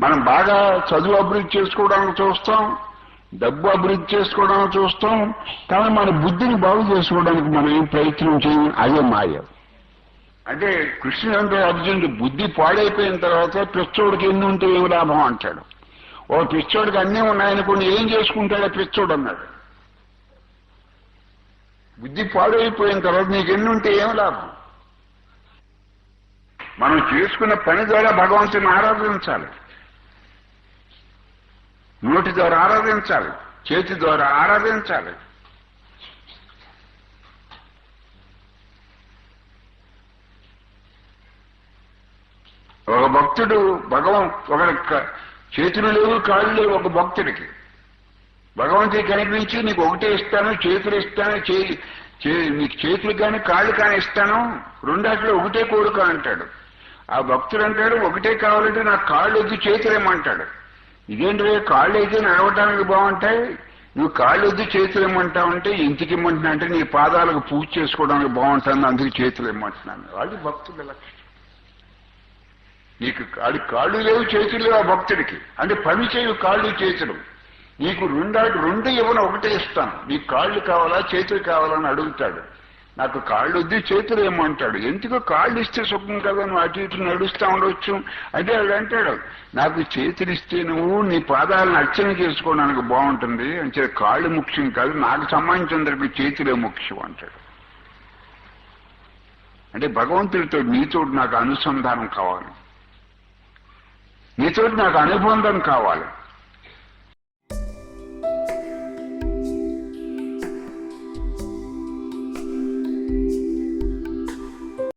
మనం బాగా చదువు అభివృద్ధి చేసుకోవడానికి చూస్తాం డబ్బు అభివృద్ధి చేసుకోవడానికి చూస్తాం కానీ మన బుద్ధిని బాగు చేసుకోవడానికి మనం ఏం ప్రయత్నం చేయం? అదే మాయ. అంటే కృష్ణుడు అర్జునుడు బుద్ధి పాడైపోయిన తర్వాత పిచ్చోడికి ఎన్ని ఉంటే ఏం లాభం అంటాడు? ఓ పిచ్చోడికి అన్నీ ఉన్నాయనుకోండి ఏం చేసుకుంటాడో పిచ్చోడు అన్నాడు. బుద్ధి పాడైపోయిన తర్వాత నీకు ఎన్ని ఉంటే ఏం లాభం? మనం చేసుకున్న పని ద్వారా భగవంతుని ఆరాధించాలి. నోటి ద్వారా ఆరాధించాలి చేతి ద్వారా ఆరాధించాలి. ఒక భక్తుడు భగవం ఒక చేతులు లేవు కాళ్ళు లేవు ఒక భక్తుడికి. భగవంతుడి కనిపించి నీకు ఒకటే ఇస్తాను చేతులు ఇస్తాను చేయి నీకు చేతులు కానీ కాళ్ళు కానీ ఇస్తాను రెండాట్లో ఒకటే కోరుక అంటాడు. ఆ భక్తుడు అంటాడు ఒకటే కావాలంటే నాకు కాళ్ళు వద్దు చేతులేమంటాడు ఇదేంటి కాళ్ళు అయితే నడవటానికి బాగుంటాయి. నువ్వు కాళ్ళు వద్దు చేతులు ఇమ్మంటావు అంటే ఇంటికి ఇమ్మంటున్నా అంటే నీ పాదాలకు పూజ చేసుకోవడానికి బాగుంటుంది అందుకు చేతులు ఇమ్మంటున్నాను. వాళ్ళు భక్తుల లక్షణం. నీకు కాడి కాళ్ళు లేవు చేతులు లేవు ఆ భక్తుడికి. అంటే పని చేయు కాళ్ళు చేతులు. నీకు రెండాటి రెండు ఇవ్వను ఒకటే ఇస్తాను. నీకు కాళ్ళు కావాలా చేతులు కావాలని అడుగుతాడు. నాకు కాళ్ళు వద్దు చేతులు ఏమంటాడు? ఎందుకు కాళ్ళు ఇస్తే సుఖం కదా? నువ్వు అటు ఇటు నడుస్తూ ఉండొచ్చు. అంటే వాడు అంటాడు నాకు చేతులు ఇస్తే నువ్వు నీ పాదాలను అర్చన చేసుకోవడానికి బాగుంటుంది. అంటే కాళ్ళు ముఖ్యం కాదు నాకు సంబంధించినందుకు చేతులే ముఖ్యం అంటాడు. అంటే భగవంతుడితో నీతో నాకు అనుసంధానం కావాలి. నీతో నాకు అనుబంధం కావాలి.